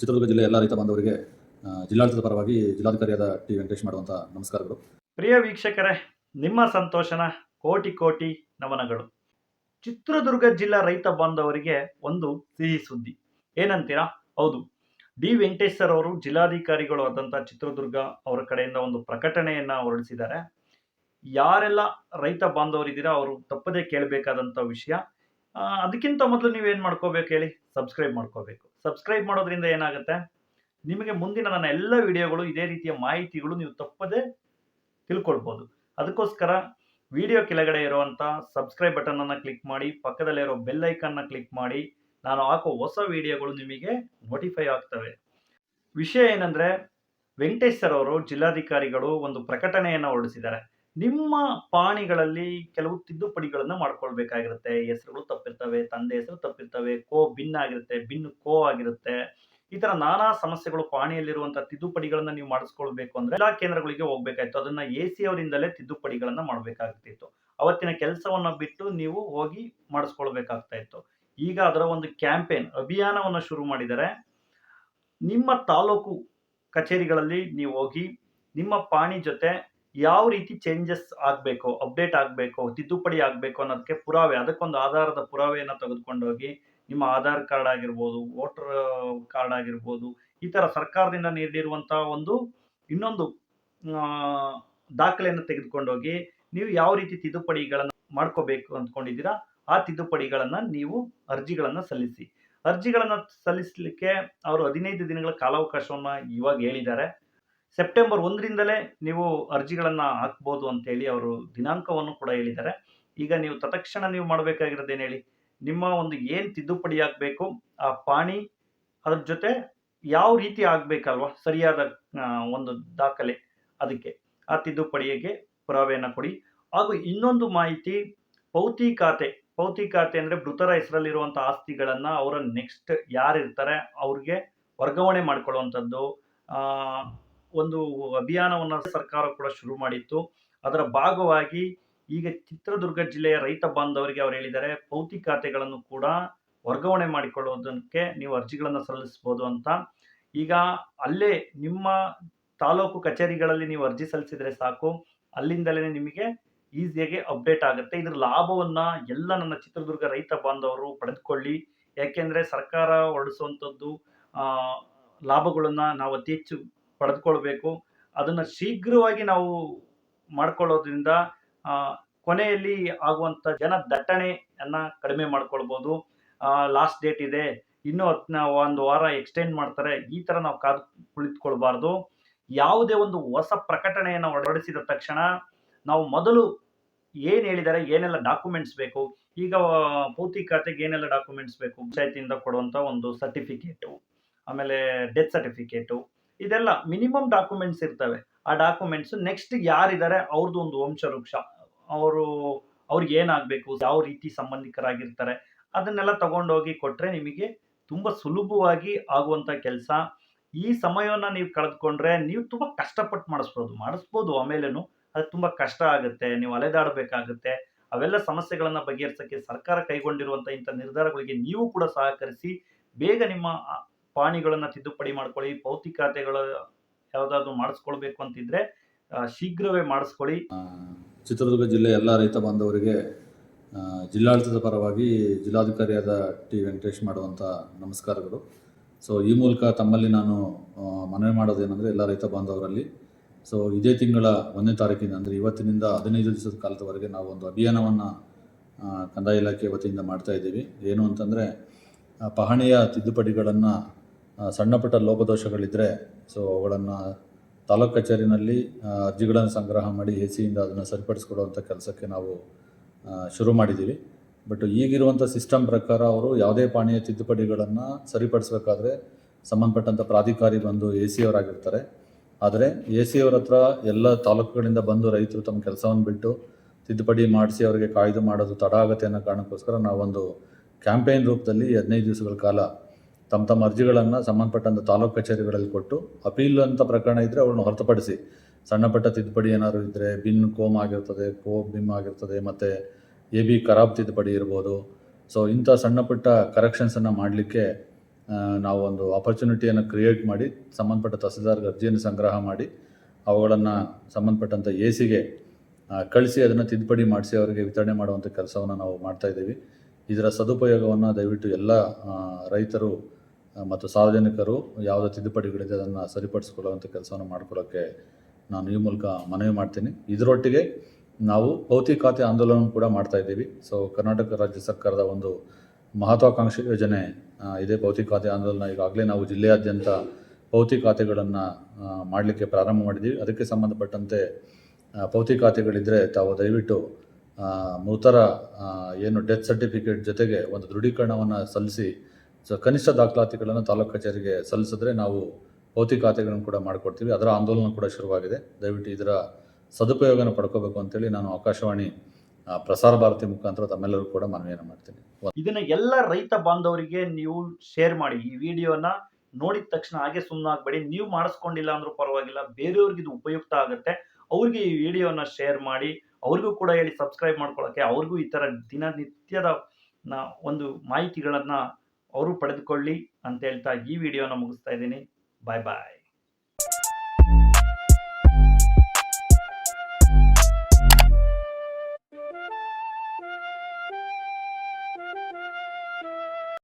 ಚಿತ್ರದುರ್ಗ ಜಿಲ್ಲೆ ಎಲ್ಲ ರೈತ ಬಾಂಧವರಿಗೆ ಜಿಲ್ಲಾಡಳಿತದ ಪರವಾಗಿ ಜಿಲ್ಲಾಧಿಕಾರಿಯಾದ ಟಿ ವೆಂಕಟೇಶ್ ಮಾಡುವಂಥ ನಮಸ್ಕಾರಗಳು. ಪ್ರಿಯ ವೀಕ್ಷಕರೇ, ನಿಮ್ಮ ಸಂತೋಷನ ಕೋಟಿ ಕೋಟಿ ನಮನಗಳು. ಚಿತ್ರದುರ್ಗ ಜಿಲ್ಲಾ ರೈತ ಬಾಂಧವರಿಗೆ ಒಂದು ಸಿಹಿ ಸುದ್ದಿ. ಏನಂತೀರಾ? ಹೌದು. ಡಿ ವೆಂಕಟೇಶ್ ಸರ್ ಅವರು ಜಿಲ್ಲಾಧಿಕಾರಿಗಳು ಆದಂಥ ಚಿತ್ರದುರ್ಗ ಅವರ ಕಡೆಯಿಂದ ಒಂದು ಪ್ರಕಟಣೆಯನ್ನು ಹೊರಡಿಸಿದ್ದಾರೆ. ಯಾರೆಲ್ಲ ರೈತ ಬಾಂಧವರಿದ್ದೀರಾ ಅವರು ತಪ್ಪದೇ ಕೇಳಬೇಕಾದಂಥ ವಿಷಯ. ಅದಕ್ಕಿಂತ ಮೊದಲು ನೀವೇನು ಮಾಡ್ಕೋಬೇಕು ಹೇಳಿ? ಸಬ್ಸ್ಕ್ರೈಬ್ ಮಾಡ್ಕೋಬೇಕು. ಸಬ್ಸ್ಕ್ರೈಬ್ ಮಾಡೋದ್ರಿಂದ ಏನಾಗುತ್ತೆ? ನಿಮಗೆ ಮುಂದಿನ ನನ್ನ ಎಲ್ಲ ವಿಡಿಯೋಗಳು ಇದೇ ರೀತಿಯ ಮಾಹಿತಿಗಳು ನೀವು ತಪ್ಪದೇ ತಿಳ್ಕೊಳ್ಬೋದು. ಅದಕ್ಕೋಸ್ಕರ ವಿಡಿಯೋ ಕೆಳಗಡೆ ಇರುವಂಥ ಸಬ್ಸ್ಕ್ರೈಬ್ ಬಟನನ್ನು ಕ್ಲಿಕ್ ಮಾಡಿ ಪಕ್ಕದಲ್ಲಿರೋ ಬೆಲ್ ಐಕನ್ನ ಕ್ಲಿಕ್ ಮಾಡಿ, ನಾನು ಹಾಕೋ ಹೊಸ ವಿಡಿಯೋಗಳು ನಿಮಗೆ ನೋಟಿಫೈ ಆಗ್ತವೆ. ವಿಷಯ ಏನಂದರೆ, ವೆಂಕಟೇಶ್ ಸರ್ ಅವರು ಜಿಲ್ಲಾಧಿಕಾರಿಗಳು ಒಂದು ಪ್ರಕಟಣೆಯನ್ನು ಹೊರಡಿಸಿದ್ದಾರೆ. ನಿಮ್ಮ ಪಾಣಿಗಳಲ್ಲಿ ಕೆಲವು ತಿದ್ದುಪಡಿಗಳನ್ನು ಮಾಡ್ಕೊಳ್ಬೇಕಾಗಿರುತ್ತೆ. ಹೆಸರುಗಳು ತಪ್ಪಿರ್ತವೆ, ತಂದೆ ಹೆಸರು ತಪ್ಪಿರ್ತವೆ, ಕೋ ಭಿನ್ನ ಆಗಿರುತ್ತೆ ಬಿನ್ ಕೋ ಆಗಿರುತ್ತೆ. ಈ ತರ ನಾನಾ ಸಮಸ್ಯೆಗಳು ಪಾಣಿಯಲ್ಲಿರುವಂತಹ ತಿದ್ದುಪಡಿಗಳನ್ನ ನೀವು ಮಾಡಿಸ್ಕೊಳ್ಬೇಕು ಅಂದ್ರೆ ಎಲ್ಲಾ ಕೇಂದ್ರಗಳಿಗೆ ಹೋಗ್ಬೇಕಾಯ್ತು. ಅದನ್ನ ಎ ಸಿ ಅವರಿಂದಲೇ ತಿದ್ದುಪಡಿಗಳನ್ನ ಮಾಡಬೇಕಾಗ್ತಿತ್ತು. ಅವತ್ತಿನ ಕೆಲಸವನ್ನ ಬಿಟ್ಟು ನೀವು ಹೋಗಿ ಮಾಡಿಸ್ಕೊಳ್ಬೇಕಾಗ್ತಾ ಇತ್ತು ಈಗ ಅದರ ಒಂದು ಕ್ಯಾಂಪೇನ್, ಅಭಿಯಾನವನ್ನು ಶುರು ಮಾಡಿದರೆ ನಿಮ್ಮ ತಾಲೂಕು ಕಚೇರಿಗಳಲ್ಲಿ ನೀವು ಹೋಗಿ ನಿಮ್ಮ ಪಾಣಿ ಜೊತೆ ಯಾವ ರೀತಿ ಚೇಂಜಸ್ ಆಗಬೇಕು ಅಪ್ಡೇಟ್ ಆಗಬೇಕು, ತಿದ್ದುಪಡಿ ಆಗಬೇಕು ಅನ್ನೋದಕ್ಕೆ ಪುರಾವೆ, ಅದಕ್ಕೊಂದು ಆಧಾರದ ಪುರಾವೆಯನ್ನು ತೆಗೆದುಕೊಂಡೋಗಿ ನಿಮ್ಮ ಆಧಾರ್ ಕಾರ್ಡ್ ಆಗಿರ್ಬೋದು ವೋಟರ್ ಕಾರ್ಡ್ ಆಗಿರ್ಬೋದು, ಈ ಥರ ಸರ್ಕಾರದಿಂದ ನೀಡಿರುವಂತಹ ಒಂದು ಇನ್ನೊಂದು ದಾಖಲೆಯನ್ನು ತೆಗೆದುಕೊಂಡೋಗಿ ನೀವು ಯಾವ ರೀತಿ ತಿದ್ದುಪಡಿಗಳನ್ನು ಮಾಡ್ಕೋಬೇಕು ಅಂದ್ಕೊಂಡಿದ್ದೀರಾ, ಆ ತಿದ್ದುಪಡಿಗಳನ್ನು ನೀವು ಅರ್ಜಿಗಳನ್ನು ಸಲ್ಲಿಸಿ. ಅರ್ಜಿಗಳನ್ನು ಸಲ್ಲಿಸಲಿಕ್ಕೆ ಅವರು ಹದಿನೈದು ದಿನಗಳ ಕಾಲಾವಕಾಶವನ್ನು ಇವಾಗ ಹೇಳಿದ್ದಾರೆ. ಸೆಪ್ಟೆಂಬರ್ ಒಂದರಿಂದಲೇ ನೀವು ಅರ್ಜಿಗಳನ್ನು ಹಾಕ್ಬೋದು ಅಂತೇಳಿ ಅವರು ದಿನಾಂಕವನ್ನು ಕೂಡ ಹೇಳಿದ್ದಾರೆ. ಈಗ ನೀವು ತತ್ಕ್ಷಣ ನೀವು ಮಾಡಬೇಕಾಗಿರೋದೇನು ಹೇಳಿ? ನಿಮ್ಮ ಒಂದು ಏನು ತಿದ್ದುಪಡಿ ಆಗಬೇಕು? ಆ ಪಾಣಿ ಅದ್ರ ಜೊತೆ ಯಾವ ರೀತಿ ಆಗಬೇಕಲ್ವ? ಸರಿಯಾದ ಒಂದು ದಾಖಲೆ ಅದಕ್ಕೆ. ಆ ತಿದ್ದುಪಡಿಗೆ ಪುರಾವೆಯನ್ನು ಕೊಡಿ. ಹಾಗೂ ಇನ್ನೊಂದು ಮಾಹಿತಿ, ಪೌತಿ ಖಾತೆ. ಪೌತಿ ಖಾತೆ ಅಂದರೆ ಮೃತರ ಹೆಸರಲ್ಲಿರುವಂಥ ಆಸ್ತಿಗಳನ್ನು ಅವರ ನೆಕ್ಸ್ಟ್ ಯಾರಿರ್ತಾರೆ? ಅವ್ರಿಗೆ ವರ್ಗಾವಣೆ ಮಾಡ್ಕೊಳ್ಳುವಂಥದ್ದು ಒಂದು ಅಭಿಯಾನವನ್ನು ಸರ್ಕಾರ ಕೂಡ ಶುರು ಮಾಡಿತ್ತು. ಅದರ ಭಾಗವಾಗಿ ಈಗ ಚಿತ್ರದುರ್ಗ ಜಿಲ್ಲೆಯ ರೈತ ಬಾಂಧವರಿಗೆ ಅವರು ಹೇಳಿದ್ದಾರೆ ಪೌತಿ ಖಾತೆಗಳನ್ನು ಕೂಡ ವರ್ಗಾವಣೆ ಮಾಡಿಕೊಳ್ಳುವುದಕ್ಕೆ ನೀವು ಅರ್ಜಿಗಳನ್ನು ಸಲ್ಲಿಸ್ಬೋದು ಅಂತ. ಈಗ ಅಲ್ಲೇ ನಿಮ್ಮ ತಾಲೂಕು ಕಚೇರಿಗಳಲ್ಲಿ ನೀವು ಅರ್ಜಿ ಸಲ್ಲಿಸಿದ್ರೆ ಸಾಕು, ಅಲ್ಲಿಂದಲೇ ನಿಮಗೆ ಈಸಿಯಾಗಿ ಅಪ್ಡೇಟ್ ಆಗುತ್ತೆ. ಇದರ ಲಾಭವನ್ನು ಎಲ್ಲ ನನ್ನ ಚಿತ್ರದುರ್ಗ ರೈತ ಬಾಂಧವರು ಪಡೆದುಕೊಳ್ಳಿ. ಯಾಕೆಂದ್ರೆ ಸರ್ಕಾರ ಹೊರಡಿಸುವಂಥದ್ದು ಲಾಭಗಳನ್ನ ನಾವು ಅತಿ ಹೆಚ್ಚು ಪಡೆದುಕೊಳ್ಬೇಕು. ಅದನ್ನ ಶೀಘ್ರವಾಗಿ ನಾವು ಮಾಡ್ಕೊಳ್ಳೋದ್ರಿಂದ ಕೊನೆಯಲ್ಲಿ ಆಗುವಂಥ ಜನ ದಟ್ಟಣೆಯನ್ನು ಕಡಿಮೆ ಮಾಡ್ಕೊಳ್ಬೋದು. ಲಾಸ್ಟ್ ಡೇಟ್ ಇದೆ. ಇನ್ನೂ ಒಂದು ವಾರ ಎಕ್ಸ್ಟೆಂಡ್ ಮಾಡ್ತಾರೆ. ಈ ಥರ ನಾವು ಕಾದು ಕುಳಿತುಕೊಳ್ಬಾರ್ದು. ಯಾವುದೇ ಒಂದು ಹೊಸ ಪ್ರಕಟಣೆಯನ್ನು ಹೊರಡಿಸಿದ ತಕ್ಷಣ ನಾವು ಮೊದಲು ಏನು ಹೇಳಿದ್ದಾರೆ ಏನೆಲ್ಲ ಡಾಕ್ಯುಮೆಂಟ್ಸ್ ಬೇಕು? ಈಗ ಪೂರ್ತಿ ಖಾತೆಗೆ ಏನೆಲ್ಲ ಡಾಕ್ಯುಮೆಂಟ್ಸ್ ಬೇಕು? ಪಂಚಾಯತಿಯಿಂದ ಕೊಡುವಂಥ ಒಂದು ಸರ್ಟಿಫಿಕೇಟು ಆಮೇಲೆ ಡೆತ್ ಸರ್ಟಿಫಿಕೇಟು ಇದೆಲ್ಲ ಮಿನಿಮಮ್ ಡಾಕ್ಯುಮೆಂಟ್ಸ್ ಇರ್ತವೆ. ಆ ಡಾಕ್ಯುಮೆಂಟ್ಸ್ ನೆಕ್ಸ್ಟ್ ಯಾರಿದ್ದಾರೆ ಅವ್ರದ್ದು ಒಂದು ವಂಶವೃಕ್ಷ. ಅವರು, ಅವ್ರಿಗೆ ಏನಾಗಬೇಕು, ಯಾವ ರೀತಿ ಸಂಬಂಧಿಕರಾಗಿರ್ತಾರೆ, ಅದನ್ನೆಲ್ಲ ತಗೊಂಡೋಗಿ ಕೊಟ್ಟರೆ ನಿಮಗೆ ತುಂಬ ಸುಲಭವಾಗಿ ಆಗುವಂಥ ಕೆಲಸ. ಈ ಸಮಯವನ್ನು ನೀವು ಕಳೆದುಕೊಂಡ್ರೆ ನೀವು ತುಂಬ ಕಷ್ಟಪಟ್ಟು ಮಾಡಿಸ್ಬೋದು. ಮಾಡಿಸ್ಬೋದು ಆಮೇಲೇನು ಅದು ತುಂಬ ಕಷ್ಟ ಆಗುತ್ತೆ, ನೀವು ಅಲೆದಾಡಬೇಕಾಗುತ್ತೆ. ಅವೆಲ್ಲ ಸಮಸ್ಯೆಗಳನ್ನು ಬಗೆಹರಿಸೋಕ್ಕೆ ಸರ್ಕಾರ ಕೈಗೊಂಡಿರುವಂಥ ಇಂಥ ನಿರ್ಧಾರಗಳಿಗೆ ನೀವು ಕೂಡ ಸಹಕರಿಸಿ ಬೇಗ ನಿಮ್ಮ ಪಾಣಿಗಳನ್ನು ತಿದ್ದುಪಡಿ ಮಾಡ್ಕೊಳ್ಳಿ ಪೌತಿ ಖಾತೆಗಳು ಯಾವುದಾದ್ರು ಮಾಡಿಸ್ಕೊಳ್ಬೇಕು ಅಂತಿದ್ರೆ ಶೀಘ್ರವೇ ಮಾಡಿಸ್ಕೊಳ್ಳಿ. ಚಿತ್ರದುರ್ಗ ಜಿಲ್ಲೆ ಎಲ್ಲ ರೈತ ಬಾಂಧವರಿಗೆ ಜಿಲ್ಲಾಡಳಿತದ ಪರವಾಗಿ ಜಿಲ್ಲಾಧಿಕಾರಿಯಾದ ಟಿ. ವೆಂಕಟೇಶ್ ಮಾಡುವಂಥ ನಮಸ್ಕಾರಗಳು. ಸೊ ಈ ಮೂಲಕ ತಮ್ಮಲ್ಲಿ ನಾನು ಮನವಿ ಮಾಡೋದೇನೆಂದರೆ ಎಲ್ಲ ರೈತ ಬಾಂಧವರಲ್ಲಿ ಸೊ ಇದೇ ತಿಂಗಳ ಒಂದನೇ ತಾರೀಕಿನ ಅಂದರೆ ಇವತ್ತಿನಿಂದ ಹದಿನೈದು ದಿವಸದ ಕಾಲದವರೆಗೆ ನಾವು ಒಂದು ಅಭಿಯಾನವನ್ನು ಕಂದಾಯ ಇಲಾಖೆ ವತಿಯಿಂದ ಮಾಡ್ತಾ ಇದ್ದೀವಿ. ಏನು ಅಂತಂದರೆ ಪಹಣಿಯ ತಿದ್ದುಪಡಿಗಳನ್ನು ಸಣ್ಣ ಪುಟ್ಟ ಲೋಪದೋಷಗಳಿದ್ದರೆ ಸೊ ಅವುಗಳನ್ನು ತಾಲೂಕು ಕಚೇರಿನಲ್ಲಿ ಅರ್ಜಿಗಳನ್ನು ಸಂಗ್ರಹ ಮಾಡಿ ಎ ಸಿಯಿಂದ ಅದನ್ನು ಸರಿಪಡಿಸ್ಕೊಡುವಂಥ ಕೆಲಸಕ್ಕೆ ನಾವು ಶುರು ಮಾಡಿದ್ದೀವಿ ಬಟ್ ಈಗಿರುವಂಥ ಸಿಸ್ಟಮ್ ಪ್ರಕಾರ ಅವರು ಯಾವುದೇ ಪಾಣಿಯ ತಿದ್ದುಪಡಿಗಳನ್ನು ಸರಿಪಡಿಸಬೇಕಾದ್ರೆ ಸಂಬಂಧಪಟ್ಟಂಥ ಪ್ರಾಧಿಕಾರಿ ಬಂದು ಎ ಸಿ ಅವರಾಗಿರ್ತಾರೆ ಆದರೆ ಎ ಸಿ ಅವ್ರ ಹತ್ರ ಎಲ್ಲ ತಾಲೂಕುಗಳಿಂದ ಬಂದು ರೈತರು ತಮ್ಮ ಕೆಲಸವನ್ನು ಬಿಟ್ಟು ತಿದ್ದುಪಡಿ ಮಾಡಿಸಿ ಅವರಿಗೆ ಕಾಯ್ದು ಮಾಡೋದು ತಡ ಆಗುತ್ತೆ ಅನ್ನೋ ಕಾರಣಕ್ಕೋಸ್ಕರ ನಾವೊಂದು ಕ್ಯಾಂಪೇನ್ ರೂಪದಲ್ಲಿ ಹದಿನೈದು ದಿವಸಗಳ ಕಾಲ ತಮ್ಮ ತಮ್ಮ ಅರ್ಜಿಗಳನ್ನು ಸಂಬಂಧಪಟ್ಟಂಥ ತಾಲೂಕು ಕಚೇರಿಗಳಲ್ಲಿ ಕೊಟ್ಟು ಅಪೀಲ್ ಅಂತ ಪ್ರಕರಣ ಇದ್ದರೆ ಅವ್ರನ್ನ ಹೊರತುಪಡಿಸಿ ಸಣ್ಣಪಟ್ಟ ತಿದ್ದುಪಡಿ ಏನಾದ್ರು ಇದ್ದರೆ ಬಿನ್ ಕೋಮ್ ಆಗಿರ್ತದೆ ಕೋ ಬಿಮ್ ಆಗಿರ್ತದೆ ಮತ್ತು ಎ ಬಿ ಖರಾಬ್ ತಿದ್ದುಪಡಿ ಇರ್ಬೋದು. ಸೊ ಇಂಥ ಸಣ್ಣ ಪುಟ್ಟ ಕರೆಕ್ಷನ್ಸನ್ನು ಮಾಡಲಿಕ್ಕೆ ಆ, ನಾವು ಒಂದು ಆಪರ್ಚುನಿಟಿಯನ್ನು ಕ್ರಿಯೇಟ್ ಮಾಡಿ ಸಂಬಂಧಪಟ್ಟ ತಹಸೀಲ್ದಾರ್ಗೆ ಅರ್ಜಿಯನ್ನು ಸಂಗ್ರಹ ಮಾಡಿ ಅವುಗಳನ್ನು ಸಂಬಂಧಪಟ್ಟಂಥ ಎ ಸಿಗೆ ಕಳಿಸಿ ಅದನ್ನು ತಿದ್ದುಪಡಿ ಮಾಡಿಸಿ ಅವರಿಗೆ ವಿತರಣೆ ಮಾಡುವಂಥ ಕೆಲಸವನ್ನು ನಾವು ಮಾಡ್ತಾ ಇದ್ದೀವಿ. ಇದರ ಸದುಪಯೋಗವನ್ನು ದಯವಿಟ್ಟು ಎಲ್ಲ ರೈತರು ಮತ್ತು ಸಾರ್ವಜನಿಕರು ಯಾವುದೇ ತಿದ್ದುಪಡಿಗಳಿದೆ ಅದನ್ನು ಸರಿಪಡಿಸ್ಕೊಳ್ಳುವಂಥ ಕೆಲಸವನ್ನು ಮಾಡ್ಕೊಳ್ಳೋಕ್ಕೆ ನಾನು ಈ ಮೂಲಕ ಮನವಿ ಮಾಡ್ತೀನಿ. ಇದರೊಟ್ಟಿಗೆ ನಾವು ಭೌತಿಕ ಖಾತೆ ಆಂದೋಲನ ಕೂಡ ಮಾಡ್ತಾ ಇದ್ದೀವಿ. ಸೊ ಕರ್ನಾಟಕ ರಾಜ್ಯ ಸರ್ಕಾರದ ಒಂದು ಮಹತ್ವಾಕಾಂಕ್ಷಿ ಯೋಜನೆ ಇದೆ. ಭೌತಿಕ ಖಾತೆ ಆಂದೋಲನ ಈಗಾಗಲೇ ನಾವು ಜಿಲ್ಲೆಯಾದ್ಯಂತ ಭೌತಿಕ ಖಾತೆಗಳನ್ನು ಮಾಡಲಿಕ್ಕೆ ಪ್ರಾರಂಭ ಮಾಡಿದ್ದೀವಿ. ಅದಕ್ಕೆ ಸಂಬಂಧಪಟ್ಟಂತೆ ಪೌತಿ ಖಾತೆಗಳಿದ್ದರೆ ತಾವು ದಯವಿಟ್ಟು ಮೃತರ ಏನು ಡೆತ್ ಸರ್ಟಿಫಿಕೇಟ್ ಜೊತೆಗೆ ಒಂದು ದೃಢೀಕರಣವನ್ನು ಸಲ್ಲಿಸಿ, ಸೊ ಕನಿಷ್ಠ ದಾಖಲಾತಿಗಳನ್ನು ತಾಲೂಕು ಕಚೇರಿಗೆ ಸಲ್ಲಿಸಿದ್ರೆ ನಾವು ಭೌತಿಕ ಖಾತೆಗಳನ್ನು ಕೂಡ ಮಾಡಿಕೊಡ್ತೀವಿ. ಅದರ ಆಂದೋಲನ ಕೂಡ ಶುರುವಾಗಿದೆ. ದಯವಿಟ್ಟು ಇದರ ಸದುಪಯೋಗನ ಪಡ್ಕೋಬೇಕು ಅಂತೇಳಿ ನಾನು ಆಕಾಶವಾಣಿ ಪ್ರಸಾರ ಭಾರತಿ ಮುಖಾಂತರ ತಮ್ಮೆಲ್ಲರೂ ಕೂಡ ಮನವಿಯನ್ನು ಮಾಡ್ತೀನಿ. ಇದನ್ನ ಎಲ್ಲ ರೈತ ಬಾಂಧವರಿಗೆ ನೀವು ಶೇರ್ ಮಾಡಿ. ಈ ವಿಡಿಯೋನ ನೋಡಿದ ತಕ್ಷಣ ಹಾಗೆ ಸುಮ್ಮನಾಗಬೇಡಿ ನೀವು ಮಾಡಿಸ್ಕೊಂಡಿಲ್ಲ ಅಂದ್ರೂ ಪರವಾಗಿಲ್ಲ. ಬೇರೆಯವ್ರಿಗೆ ಇದು ಉಪಯುಕ್ತ ಆಗುತ್ತೆ. ಅವ್ರಿಗೆ ಈ ವಿಡಿಯೋನ ಶೇರ್ ಮಾಡಿ, ಅವ್ರಿಗೂ ಕೂಡ ಹೇಳಿ ಸಬ್ಸ್ಕ್ರೈಬ್ ಮಾಡ್ಕೊಳ್ಳೋಕೆ ಅವ್ರಿಗೂ ಈ ಥರ ದಿನನಿತ್ಯದ ಒಂದು ಮಾಹಿತಿಗಳನ್ನು ಅವರು ಪಡೆದುಕೊಳ್ಳಿ ಅಂತ ಹೇಳ್ತಾ ಈ ವಿಡಿಯೋನ ಮುಗಿಸ್ತಾ ಇದ್ದೀನಿ. ಬಾಯ್ ಬಾಯ್